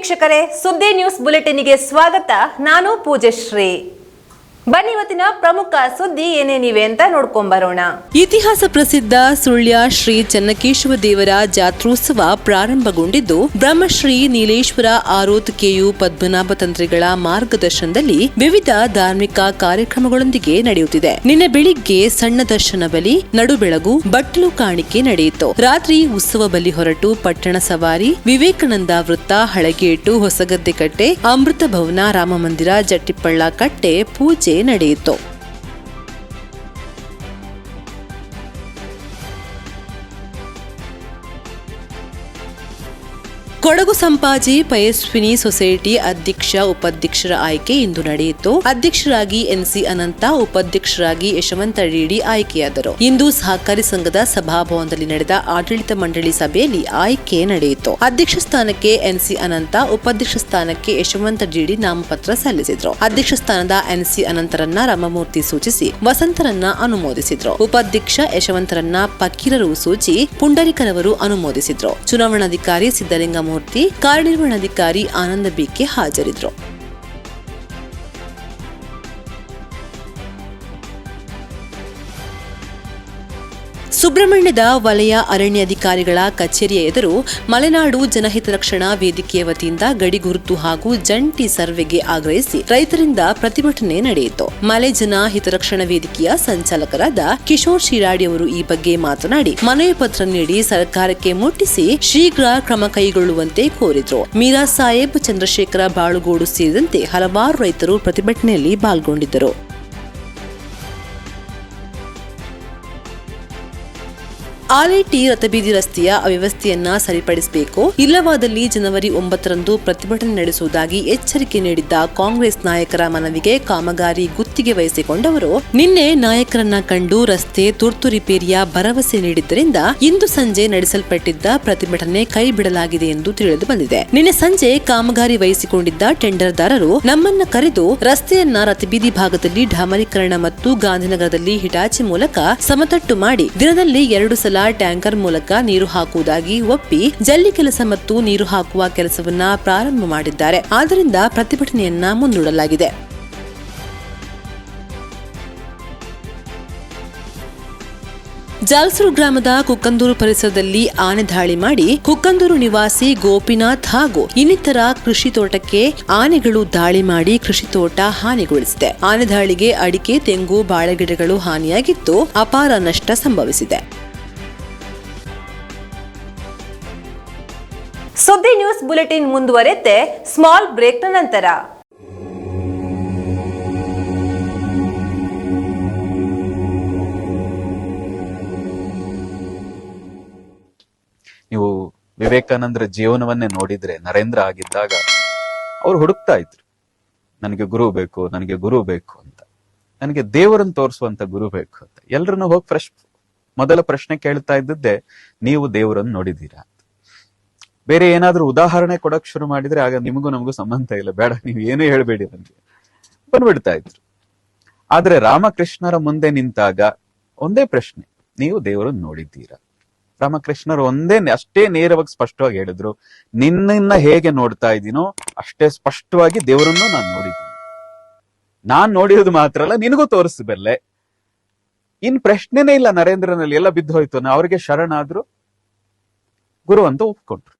ವೀಕ್ಷಕರೇ ಸುದ್ದಿ ನ್ಯೂಸ್ ಬುಲೆಟಿನ್ಗೆ ಸ್ವಾಗತ. ನಾನು ಪೂಜಶ್ರೀ. ಬನ್ನಿ ಇವತ್ತಿನ ಪ್ರಮುಖ ಸುದ್ದಿ ಏನೇನಿವೆ ಅಂತ ನೋಡ್ಕೊಂಬರೋಣ ಇತಿಹಾಸ ಪ್ರಸಿದ್ಧ ಸುಳ್ಯ ಶ್ರೀ ಚನ್ನಕೇಶವ ದೇವರ ಜಾತ್ರೋತ್ಸವ ಪ್ರಾರಂಭಗೊಂಡಿದ್ದು, ಬ್ರಹ್ಮಶ್ರೀ ನೀಲೇಶ್ವರ ಆರೋತಿಕೆಯು ಪದ್ಮನಾಭ ತಂತ್ರಿಗಳ ಮಾರ್ಗದರ್ಶನದಲ್ಲಿ ವಿವಿಧ ಧಾರ್ಮಿಕ ಕಾರ್ಯಕ್ರಮಗಳೊಂದಿಗೆ ನಡೆಯುತ್ತಿದೆ. ನಿನ್ನೆ ಬೆಳಿಗ್ಗೆ ಸಣ್ಣ ದರ್ಶನ ಬಲಿ ನಡುಬೆಳಗು ಬಟ್ಟಲು ಕಾಣಿಕೆ ನಡೆಯಿತು. ರಾತ್ರಿ ಉತ್ಸವ ಬಲಿ ಹೊರಟು ಪಟ್ಟಣ ಸವಾರಿ, ವಿವೇಕಾನಂದ ವೃತ್ತ, ಹಳಗೇಟು ಹೊಸಗದ್ದೆ ಕಟ್ಟೆ ಅಮೃತ ಭವನ, ರಾಮಮಂದಿರ, ಜಟ್ಟಿಪ್ಪಳ್ಳ ಕಟ್ಟೆ, ಪೂಜೆ ನಡೆಯಿತು. ಕೊಡಗು ಸಂಪಾಜಿ ಪಯಸ್ವಿನಿ ಸೊಸೈಟಿ ಅಧ್ಯಕ್ಷ ಉಪಾಧ್ಯಕ್ಷರ ಆಯ್ಕೆ ಇಂದು ನಡೆಯಿತು. ಅಧ್ಯಕ್ಷರಾಗಿ ಎನ್ಸಿ ಅನಂತ, ಉಪಾಧ್ಯಕ್ಷರಾಗಿ ಯಶವಂತ ಡಿಡಿ ಆಯ್ಕೆಯಾದರು. ಇಂದು ಸಹಕಾರಿ ಸಂಘದ ಸಭಾಭವನದಲ್ಲಿ ನಡೆದ ಆಡಳಿತ ಮಂಡಳಿ ಸಭೆಯಲ್ಲಿ ಆಯ್ಕೆ ನಡೆಯಿತು. ಅಧ್ಯಕ್ಷ ಸ್ಥಾನಕ್ಕೆ ಎನ್ಸಿ ಅನಂತ, ಉಪಾಧ್ಯಕ್ಷ ಸ್ಥಾನಕ್ಕೆ ಯಶವಂತ ಡಿಡಿ ನಾಮಪತ್ರ ಸಲ್ಲಿಸಿದ್ರು. ಅಧ್ಯಕ್ಷ ಸ್ಥಾನದ ಎನ್ಸಿ ಅನಂತರನ್ನ ರಾಮಮೂರ್ತಿ ಸೂಚಿಸಿ, ವಸಂತರನ್ನ ಅನುಮೋದಿಸಿದ್ರು. ಉಪಾಧ್ಯಕ್ಷ ಯಶವಂತರನ್ನ ಪಕ್ಕೀರರು ಸೂಚಿ, ಪುಂಡರಿಕರವರು ಅನುಮೋದಿಸಿದ್ರು. ಚುನಾವಣಾಧಿಕಾರಿ ಸಿದ್ದಲಿಂಗಮೂರ್ತಿ ಕಾರ್ಯನಿರ್ವಹಣಾಧಿಕಾರಿ ಆನಂದ ಬಿಕೆ ಹಾಜರಿದ್ರು. ಸುಬ್ರಹ್ಮಣ್ಯದ ವಲಯ ಅರಣ್ಯಾಧಿಕಾರಿಗಳ ಕಚೇರಿಯ ಎದುರು ಮಲೆನಾಡು ಜನಹಿತ ರಕ್ಷಣಾ ವೇದಿಕೆಯ ವತಿಯಿಂದ ಗಡಿ ಗುರುತು ಹಾಗೂ ಜಂಟಿ ಸರ್ವೆಗೆ ಆಗ್ರಹಿಸಿ ರೈತರಿಂದ ಪ್ರತಿಭಟನೆ ನಡೆಯಿತು. ಮಲೆ ಜನ ಹಿತರಕ್ಷಣಾ ವೇದಿಕೆಯ ಸಂಚಾಲಕರಾದ ಕಿಶೋರ್ ಶಿರಾಡಿ ಅವರು ಈ ಬಗ್ಗೆ ಮಾತನಾಡಿ, ಮನವಿ ಪತ್ರ ನೀಡಿ ಸರ್ಕಾರಕ್ಕೆ ಮುಟ್ಟಿಸಿ ಶೀಘ್ರ ಕ್ರಮ ಕೈಗೊಳ್ಳುವಂತೆ ಕೋರಿದರು. ಮೀರಾ ಸಾಹೇಬ್, ಚಂದ್ರಶೇಖರ ಬಾಳುಗೋಡು ಸೇರಿದಂತೆ ಹಲವಾರು ರೈತರು ಪ್ರತಿಭಟನೆಯಲ್ಲಿ ಪಾಲ್ಗೊಂಡಿದ್ದರು. ಆಲೇಟಿ ರಥಬೀದಿ ರಸ್ತೆಯ ಅವ್ಯವಸ್ಥೆಯನ್ನ ಸರಿಪಡಿಸಬೇಕು. ಇಲ್ಲವಾದಲ್ಲಿ ಜನವರಿ ಒಂಬತ್ತರಂದು ಪ್ರತಿಭಟನೆ ನಡೆಸುವುದಾಗಿ ಎಚ್ಚರಿಕೆ ನೀಡಿದ್ದ ಕಾಂಗ್ರೆಸ್ ನಾಯಕರ ಮನವಿಗೆ ಕಾಮಗಾರಿ ಗುತ್ತಿಗೆ ವಹಿಸಿಕೊಂಡವರು, ನಿನ್ನೆ ನಾಯಕರನ್ನ ಕಂಡು ರಸ್ತೆ ತುರ್ತು ರಿಪೇರಿಯ ಭರವಸೆ ನೀಡಿದ್ದರಿಂದ ಇಂದು ಸಂಜೆ ನಡೆಸಲ್ಪಟ್ಟಿದ್ದ ಪ್ರತಿಭಟನೆ ಕೈ ಬಿಡಲಾಗಿದೆ ಎಂದು ತಿಳಿದು ಬಂದಿದೆ. ನಿನ್ನೆ ಸಂಜೆ ಕಾಮಗಾರಿ ವಹಿಸಿಕೊಂಡಿದ್ದ ಟೆಂಡರ್ದಾರರು ನಮ್ಮನ್ನ ಕರೆದು ರಸ್ತೆಯನ್ನ ರಥಬೀದಿ ಭಾಗದಲ್ಲಿ ಡಾಮರೀಕರಣ ಮತ್ತು ಗಾಂಧಿನಗರದಲ್ಲಿ ಹಿಟಾಚಿ ಮೂಲಕ ಸಮತಟ್ಟು ಮಾಡಿ ದಿನದಲ್ಲಿ ಎರಡು ಸಲ ಟ್ಯಾಂಕರ್ ಮೂಲಕ ನೀರು ಹಾಕುವುದಾಗಿ ಒಪ್ಪಿ ಜಲ್ಲಿ ಕೆಲಸ ಮತ್ತು ನೀರು ಹಾಕುವ ಕೆಲಸವನ್ನ ಪ್ರಾರಂಭ ಮಾಡಿದ್ದಾರೆ. ಆದ್ದರಿಂದ ಪ್ರತಿಭಟನೆಯನ್ನ ಮುಂದೂಡಲಾಗಿದೆ. ಜಾಲ್ಸೂರು ಗ್ರಾಮದ ಕುಕ್ಕಂದೂರು ಪರಿಸರದಲ್ಲಿ ಆನೆ ದಾಳಿ ಮಾಡಿ ಕುಕ್ಕಂದೂರು ನಿವಾಸಿ ಗೋಪಿನಾಥ್ ಹಾಗೂ ಇನ್ನಿತರ ಕೃಷಿ ತೋಟಕ್ಕೆ ಆನೆಗಳು ದಾಳಿ ಮಾಡಿ ಕೃಷಿ ತೋಟ ಹಾನಿಗೊಳಿಸಿದೆ. ಆನೆ ದಾಳಿಗೆ ಅಡಿಕೆ, ತೆಂಗು, ಬಾಳೆಗಿಡಗಳು ಹಾನಿಯಾಗಿದ್ದು ಅಪಾರ ನಷ್ಟ ಸಂಭವಿಸಿದೆ. ಬುಲೆಟಿನ್ ಮುಂದುವರೆತೆ ಸ್ಮಾಲ್ ಬ್ರೇಕ್ನ ನಂತರ. ನೀವು ವಿವೇಕಾನಂದರ ಜೀವನವನ್ನೇ ನೋಡಿದ್ರೆ ನರೇಂದ್ರ ಆಗಿದ್ದಾಗ ಅವ್ರು ಹುಡುಕ್ತಾ ಇದ್ರು. ನನಗೆ ಗುರು ಬೇಕು, ನನಗೆ ಗುರು ಬೇಕು ಅಂತ. ನನಗೆ ದೇವರನ್ನು ತೋರಿಸುವಂತ ಗುರು ಬೇಕು ಅಂತ. ಎಲ್ರನ್ನು ಹೋಗಿ ಫ್ರೆಶ್ ಮೊದಲ ಪ್ರಶ್ನೆ ಕೇಳ್ತಾ ಇದ್ದದ್ದೇ, ನೀವು ದೇವರನ್ನು ನೋಡಿದ್ದೀರಾ ಅಂತ. ಬೇರೆ ಏನಾದ್ರೂ ಉದಾಹರಣೆ ಕೊಡಕ್ ಶುರು ಮಾಡಿದ್ರೆ ಆಗ ನಿಮಗೂ ನಮಗೂ ಸಂಬಂಧ ಇಲ್ಲ. ಬೇಡ, ನೀವು ಏನೂ ಹೇಳ್ಬೇಡಿ ನನಗೆ ಬಂದ್ಬಿಡ್ತಾ ಇದ್ರು. ಆದ್ರೆ ರಾಮಕೃಷ್ಣರ ಮುಂದೆ ನಿಂತಾಗ ಒಂದೇ ಪ್ರಶ್ನೆ. ನೀವು ದೇವರನ್ನು ನೋಡಿದ್ದೀರಾ? ರಾಮಕೃಷ್ಣರು ಒಂದೇ ಅಷ್ಟೇ ನೇರವಾಗಿ ಸ್ಪಷ್ಟವಾಗಿ ಹೇಳಿದ್ರು, ನಿನ್ನನ್ನ ಹೇಗೆ ನೋಡ್ತಾ ಇದ್ದೀನೋ ಅಷ್ಟೇ ಸ್ಪಷ್ಟವಾಗಿ ದೇವರನ್ನು ನಾನು ನೋಡಿದ್ದೀನಿ. ನಾನ್ ನೋಡಿರೋದು ಮಾತ್ರ ಅಲ್ಲ, ನಿನಗೂ ತೋರಿಸಬಲ್ಲೆ ಇನ್ ಪ್ರಶ್ನೆನೇ ಇಲ್ಲ ನರೇಂದ್ರನಲ್ಲಿ, ಎಲ್ಲ ಬಿದ್ದು ಹೋಯ್ತು. ಅವ್ರಿಗೆ ಶರಣಾದ್ರು. ಗುರು ಅಂತ ಒಪ್ಕೊಂಡ್ರು.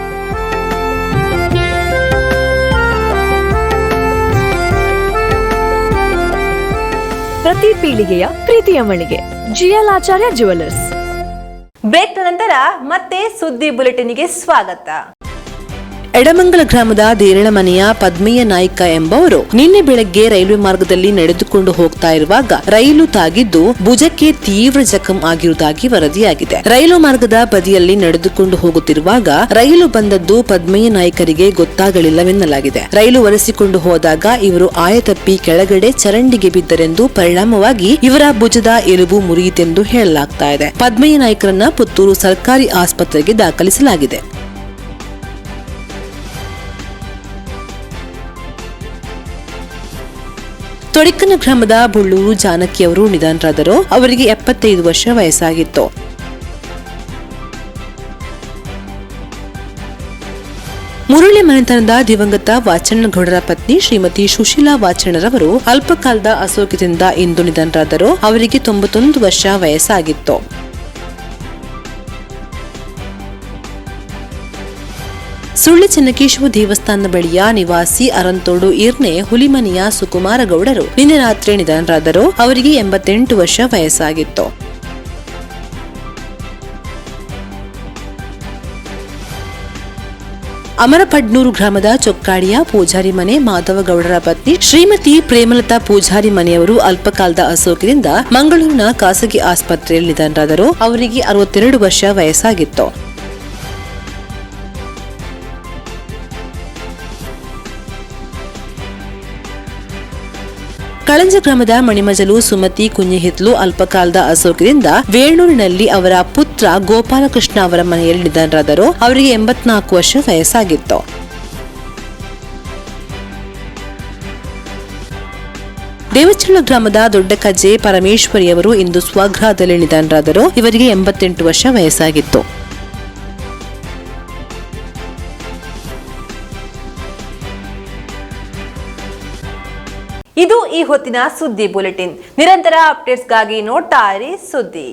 ಪ್ರತಿ ಪೀಳಿಗೆಯ ಪ್ರೀತಿಯ ಮಳಿಗೆ. ಜಿಎಲ್ ಆಚಾರ್ಯ ಜುವೆಲ್ಲರ್ಸ್ ಬ್ರೇಕ್ ನಂತರ ಮತ್ತೆ ಸುದ್ದಿ ಬುಲೆಟಿನ್ಗೆ ಸ್ವಾಗತ. ಎಡಮಂಗಲ ಗ್ರಾಮದ ದೇರಳಮನೆಯ ಪದ್ಮಯ್ಯ ನಾಯ್ಕ ಎಂಬವರು ನಿನ್ನೆ ಬೆಳಗ್ಗೆ ರೈಲ್ವೆ ಮಾರ್ಗದಲ್ಲಿ ನಡೆದುಕೊಂಡು ಹೋಗ್ತಾ ಇರುವಾಗ ರೈಲು ತಾಗಿದ್ದು ಭುಜಕ್ಕೆ ತೀವ್ರ ಜಖಂ ಆಗಿರುವುದಾಗಿ ವರದಿಯಾಗಿದೆ. ರೈಲು ಮಾರ್ಗದ ಬದಿಯಲ್ಲಿ ನಡೆದುಕೊಂಡು ಹೋಗುತ್ತಿರುವಾಗ ರೈಲು ಬಂದದ್ದು ಪದ್ಮಯ್ಯ ನಾಯ್ಕರಿಗೆ ಗೊತ್ತಾಗಲಿಲ್ಲವೆನ್ನಲಾಗಿದೆ. ರೈಲು ಒರೆಸಿಕೊಂಡು ಹೋದಾಗ ಇವರು ಆಯತಪ್ಪಿ ಕೆಳಗಡೆ ಚರಂಡಿಗೆ ಬಿದ್ದರೆಂದು ಪರಿಣಾಮವಾಗಿ ಇವರ ಭುಜದ ಎಲುಬು ಮುರಿಯಿತೆಂದು ಹೇಳಲಾಗ್ತಾ ಇದೆ. ಪದ್ಮಯ್ಯ ನಾಯ್ಕರನ್ನ ಪುತ್ತೂರು ಸರ್ಕಾರಿ ಆಸ್ಪತ್ರೆಗೆ ದಾಖಲಿಸಲಾಗಿದೆ. ತೊಡಿಕನ ಗ್ರಾಮದ ಬುಳ್ಳೂರು ಜಾನಕಿ ಅವರು ನಿಧನರಾದರು. ಅವರಿಗೆ ಎಪ್ಪತ್ತೈದು ವರ್ಷ ವಯಸ್ಸಾಗಿತ್ತು. ಮುರುಳಿ ಮನೆತನದ ದಿವಂಗತ ವಾಚಣ್ಣಗೌಡರ ಪತ್ನಿ ಶ್ರೀಮತಿ ಸುಶೀಲಾ ವಾಚಣ್ಣರವರು ಅಲ್ಪಕಾಲದ ಅಸೌಖ್ಯದಿಂದ ಇಂದು ನಿಧನರಾದರು. ಅವರಿಗೆ ತೊಂಬತ್ತೊಂದು ವರ್ಷ ವಯಸ್ಸಾಗಿತ್ತು. ಸುಳ್ಳಿ ಚೆನ್ನಕೇಶವ ದೇವಸ್ಥಾನದ ಬಳಿಯ ನಿವಾಸಿ ಅರಂತೋಡು ಈರ್ನೆ ಹುಲಿಮನಿಯ ಸುಕುಮಾರ ಗೌಡರು ನಿನ್ನೆ ರಾತ್ರಿ ನಿಧನರಾದರು. ಅವರಿಗೆ ಎಂಬತ್ತೆಂಟು ವರ್ಷ ವಯಸ್ಸಾಗಿತ್ತು. ಅಮರಪಡ್ನೂರು ಗ್ರಾಮದ ಚೊಕ್ಕಾಡಿಯ ಪೂಜಾರಿ ಮನೆ ಮಾಧವಗೌಡರ ಪತ್ನಿ ಶ್ರೀಮತಿ ಪ್ರೇಮಲತಾ ಪೂಜಾರಿ ಮನೆಯವರು ಅಲ್ಪಕಾಲದ ಅಸೋಕಿನಿಂದ ಮಂಗಳೂರಿನ ಖಾಸಗಿ ಆಸ್ಪತ್ರೆಯಲ್ಲಿ ನಿಧನರಾದರು. ಅವರಿಗೆ ಅರವತ್ತೆರಡು ವರ್ಷ ವಯಸ್ಸಾಗಿತ್ತು. ಕಳಂಜ ಗ್ರಾಮದ ಮಣಿಮಜಲು, ಸುಮತಿ ಕುಂಜಿಹಿತ್ಲು ಅಲ್ಪಕಾಲದ ಅಸೋಕದಿಂದ ವೇಣೂರಿನಲ್ಲಿ ಅವರ ಪುತ್ರ ಗೋಪಾಲಕೃಷ್ಣ ಅವರ ಮನೆಯಲ್ಲಿ ನಿಧನರಾದರು. ಅವರಿಗೆ ಎಂಬತ್ನಾಲ್ಕು ವರ್ಷ ವಯಸ್ಸಾಗಿತ್ತು. ದೇವಚಳ್ಳ ಗ್ರಾಮದ ದೊಡ್ಡ ಕಜ್ಜೆ ಪರಮೇಶ್ವರಿಯವರು ಇಂದು ಸ್ವಗ್ರಹದಲ್ಲಿ ನಿಧನರಾದರು. ಇವರಿಗೆ ಎಂಬತ್ತೆಂಟು ವರ್ಷ ವಯಸ್ಸಾಗಿತ್ತು. ಇದು ಈ ಹೊತ್ತಿನ ಸುದ್ದಿ ಬುಲೆಟಿನ್. ನಿರಂತರ ಅಪ್ಡೇಟ್ಸ್ಗಾಗಿ ನೋಡ್ತಾ ಇರಿ ಸುದ್ದಿ.